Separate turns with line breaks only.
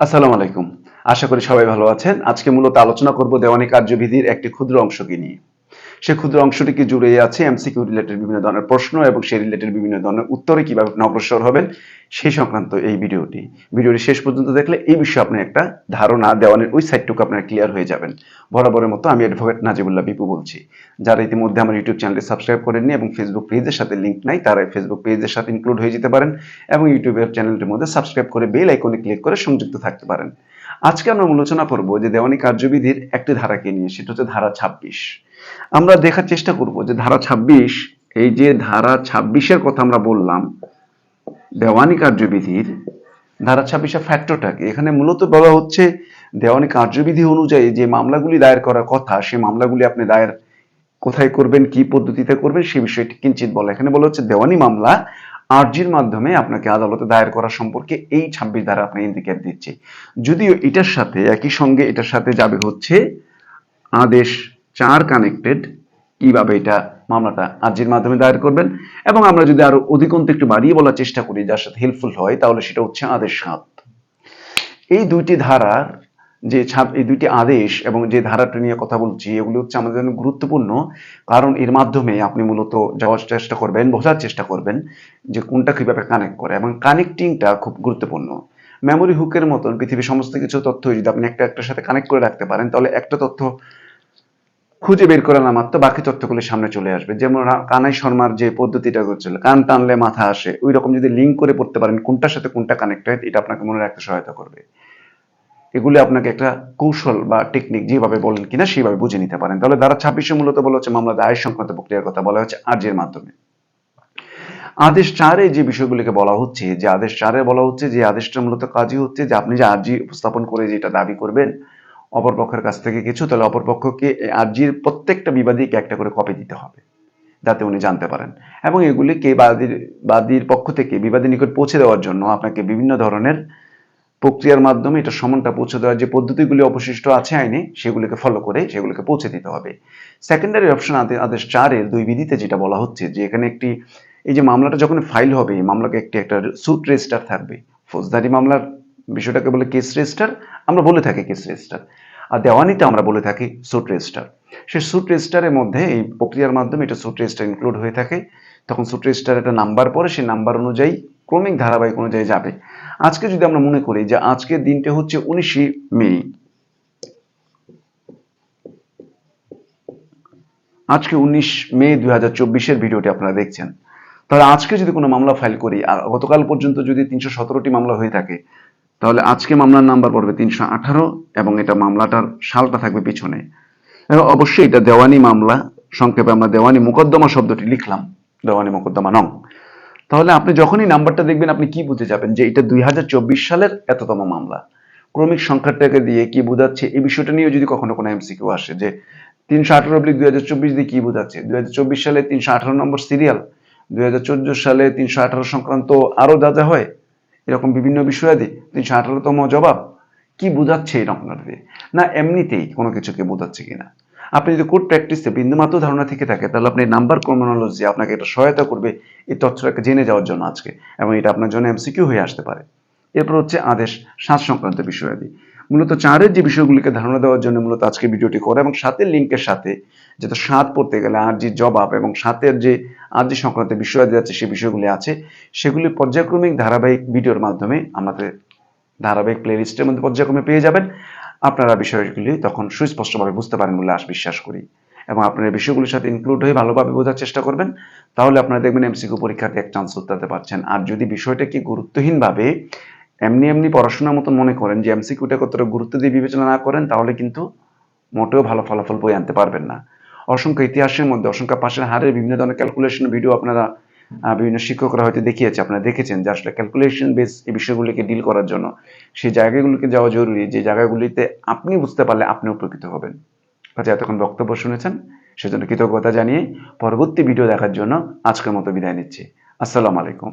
আসসালামু আলাইকুম। আশা করি সবাই ভালো আছেন। আজকে মূলত আলোচনা করব দেওয়ানি কার্যবিধির একটি ক্ষুদ্র অংশকে নিয়ে। সে ক্ষুদ্র অংশটিকে জুড়ে আছে এমসিকিউ রিলেটেড বিভিন্ন ধরনের প্রশ্ন এবং সেই রিলেটেড বিভিন্ন ধরনের উত্তরে কীভাবে অগ্রসর হবেন, সেই সংক্রান্ত এই ভিডিওটি। ভিডিওটি শেষ পর্যন্ত দেখলে এই বিষয়ে আপনি একটা ধারণা দেওয়ানের ওই সাইডটুকু আপনার ক্লিয়ার হয়ে যাবেন। বরাবরের মতো আমি অ্যাডভোকেট নাজিবুল্লাহ বিপু বলছি। যারা ইতিমধ্যে আমার ইউটিউব চ্যানেলটি সাবস্ক্রাইব করেননি এবং ফেসবুক পেজের সাথে লিঙ্ক নাই, তারা ফেসবুক পেজের সাথে ইনক্লুড হয়ে যেতে পারেন এবং ইউটিউবের চ্যানেলটির মধ্যে সাবস্ক্রাইব করে বেল আইকনে ক্লিক করে সংযুক্ত থাকতে পারেন। আজকে আমরা আলোচনা করব যে দেওয়ানি কার্যবিধির একটি ধারাকে নিয়ে, সেটা হচ্ছে ধারা ছাব্বিশ। আমরা দেখার চেষ্টা করব যে ধারা ছাব্বিশ, এই যে ধারা ছাব্বিশের কথা আমরা বললাম, দেওয়ানি কার্যবিধির, ধারা ছাব্বিশের ফ্যাক্টরটাকে এখানে মূলত বলা হচ্ছে দেওয়ানি কার্যবিধি অনুযায়ী যে মামলাগুলি দায়ের করার কথা, সেই মামলাগুলি আপনি দায়ের কোথায় করবেন, কি পদ্ধতিতে করবেন, সে বিষয়টি কিঞ্চিত বলা। এখানে বলা হচ্ছে দেওয়ানি মামলা আর্জির মাধ্যমে আপনাকে আদালতে দায়ের করা সম্পর্কে এই ছাব্বিশ ধারা আপনি ইন্ডিকেট দিচ্ছে। যদিও এটার সাথে, একই সঙ্গে এটার সাথে যাবে হচ্ছে আদেশ চার কানেক্টেড কীভাবে এটা মামলাটা আর্জির মাধ্যমে দায়ের করবেন। এবং আমরা যদি আরও অধিকন্ত একটু বাড়িয়ে বলার চেষ্টা করি, যার সাথে হেল্পফুল হয়, তাহলে সেটা হচ্ছে আদেশ সাত। এই দুইটি ধারার যে ছাপ, এই দুইটি আদেশ এবং যে ধারাটা নিয়ে কথা বলছি, এগুলো হচ্ছে আমাদের জন্য গুরুত্বপূর্ণ। কারণ এর মাধ্যমে আপনি মূলত যাওয়ার চেষ্টা করবেন, বোঝার চেষ্টা করবেন যে কোনটা কীভাবে কানেক্ট করে এবং কানেক্টিংটা খুব গুরুত্বপূর্ণ। মেমোরি হুকের মতন পৃথিবীর সমস্ত কিছু তথ্য যদি আপনি একটা একটার সাথে কানেক্ট করে রাখতে পারেন, তাহলে একটা তথ্য খুঁজে বের করে না মাত্র বাকি তথ্যগুলি সামনে চলে আসবে। যেমন কানাই শর্মার যে পদ্ধতিটা করছিল, কান টানলে মাথা আসে ওই রকম যদি লিঙ্ক করে পড়তে পারেন কোনটার সাথে কোনটা কানেক্ট হয়, এটা আপনাকে মনে রাখতে সহায়তা করবে। এগুলি আপনাকে একটা কৌশল বা টেকনিক যেভাবে বলেন কিনা সেইভাবে বুঝে নিতে পারেন। তাহলে ধারা ছাব্বিশে মূলত বলা হচ্ছে মামলা দায়ের সংক্রান্ত প্রক্রিয়ার কথা বলা হচ্ছে আর্জের মাধ্যমে। আদেশ চারে যে বিষয়গুলিকে বলা হচ্ছে, যে আদেশ চারে বলা হচ্ছে যে আদেশটা মূলত কাজই হচ্ছে যে আপনি যে আর্জি উপস্থাপন করে যেটা দাবি করবেন, অপরপক্ষের কাছ থেকে কিছু, তাহলে অপরপক্ষকে আর্জির প্রত্যেকটা বিবাদীকে একটা করে কপি দিতে হবে, যাতে উনি জানতে পারেন। এবং এগুলিকে বাদীর বাদীর পক্ষ থেকে বিবাদী নিকট পৌঁছে দেওয়ার জন্য আপনাকে বিভিন্ন ধরনের প্রক্রিয়ার মাধ্যমে এটা সমানটা পৌঁছে দেওয়ার যে পদ্ধতিগুলি অবশিষ্ট আছে আইনে, সেগুলিকে ফলো করে সেগুলিকে পৌঁছে দিতে হবে। সেকেন্ডারি অপশন আদেশ চারের দুই বিধিতে যেটা বলা হচ্ছে যে এখানে একটি, এই যে মামলাটা যখন ফাইল হবে, এই মামলাকে একটি একটা সুট রেজিস্টার থাকবে। ফৌজদারি মামলার বিষয়টাকে বলে কেস রেজিস্টার আমরা বলে থাকি কেস রেজিস্টার আর দেওয়ানিতে আমরা বলে থাকি সুট রেজিস্টার সেই সুট রেজিস্টারের মধ্যে এই প্রক্রিয়ার মাধ্যমে এটা সুট রেজিস্টার ইনক্লুড হয়ে থাকে। তখন সুট রেজিস্টার একটা নাম্বার পরে সেই নাম্বার অনুযায়ী, ক্রমিক ধারাবাহিক অনুযায়ী যাবে। আজকে যদি আমরা মনে করি যে আজকের দিনটা হচ্ছে উনিশে মে, আজকে উনিশ মে দুই হাজার চব্বিশের ভিডিওটি আপনারা দেখছেন। তাহলে আজকে যদি কোনো মামলা ফাইল করি, আর গতকাল পর্যন্ত যদি তিনশো সতেরোটি মামলা হয়ে থাকে, তাহলে আজকে মামলার নাম্বার পড়বে তিনশো আঠারো এবং এটা মামলাটার সালটা থাকবে পিছনে। এবং অবশ্যই এটা দেওয়ানি মামলা, সংক্ষেপে আমরা দেওয়ানি মোকদ্দমা শব্দটি লিখলাম, দেওয়ানি মোকদ্দমা নং। তাহলে আপনি যখনই নাম্বারটা দেখবেন, আপনি কি বুঝে যাবেন যে এটা দুই হাজার চব্বিশ সালের এততম মামলা? ক্রমিক সংখ্যাটাকে দিয়ে কি বোঝাচ্ছে? এই বিষয়টা নিয়ে যদি কখনো কোনো এমসিকিউ আসে যে তিনশো আঠারো অব্লিক দিয়ে কি বোঝাচ্ছে? দুই হাজার চব্বিশ সালে তিনশো আঠারো নম্বর সিরিয়াল, দুই হাজার চোদ্দ সালে তিনশো আঠারো সংক্রান্ত আরও যা যা হয়, এরকম বিভিন্ন বিষয়াদি, তিনশো আঠারোতম জবাব, কি বোঝাচ্ছে এই রকমের দিয়ে না, এমনিতেই কোনো কিছুকে বোঝাচ্ছে কিনা? আপনি যদি কোর্ট প্র্যাকটিসে বিন্দুমাত্র ধারণা থেকে থাকে, তাহলে আপনি নাম্বার ক্রমিনোলজি আপনাকে এটা সহায়তা করবে এই তথ্যটাকে জেনে যাওয়ার জন্য আজকে এবং এটা আপনার জন্য এমসিকিউ হয়ে আসতে পারে। এরপর হচ্ছে আদেশ সাত সংক্রান্ত বিষয়াদি। মূলত চারের যে বিষয়গুলিকে ধারণা দেওয়ার জন্য মূলত আজকে ভিডিওটি করে এবং সাতের লিঙ্কের সাথে যেটা সাত পড়তে গেলে আর আরজির জবাব এবং সাতের যে আরজি সংক্রান্ত বিষয়াদি আছে সেই বিষয়গুলি আছে, সেগুলি পর্যায়ক্রমিক ধারাবাহিক ভিডিওর মাধ্যমে আমাদের ধারাবাহিক প্লেলিস্টের মধ্যে পর্যায়ক্রমে পেয়ে যাবেন। আপনারা বিষয়গুলি তখন সুস্পষ্টভাবে বুঝতে পারেন বলে আশ বিশ্বাস করি। এবং আপনারা বিষয়গুলির সাথে ইনক্লুড হয়ে ভালোভাবে বোঝার চেষ্টা করবেন, তাহলে আপনারা দেখবেন এমসিকিউ পরীক্ষাতে এক চান্স উত্তাতে পারছেন। আর যদি বিষয়টাকে গুরুত্বহীনভাবে এমনি এমনি পড়াশোনার মতন মনে করেন যে এমসিকিউটা কতটা গুরুত্ব দিয়ে বিবেচনা না করেন, তাহলে কিন্তু মোটেও ভালো ফলাফল বই আনতে পারবেন না। অসংখ্য ইতিহাসের মধ্যে, অসংখ্য পাশের হারের বিভিন্ন ধরনের ক্যালকুলেশন ভিডিও আপনারা বিভিন্ন শিক্ষকরা হয়তো দেখিয়েছে, আপনারা দেখেছেন যে আসলে ক্যালকুলেশন বেস এই বিষয়গুলিকে ডিল করার জন্য সেই জায়গাগুলিকে যাওয়া জরুরি, যে জায়গাগুলিতে আপনি বুঝতে পারলে আপনি উপকৃত হবেন। কাজে এতক্ষণ বক্তব্য শুনেছেন, সেজন্য কৃতজ্ঞতা জানিয়ে পরবর্তী ভিডিও দেখার জন্য আজকের মতো বিদায় নিচ্ছি। আসসালামু আলাইকুম।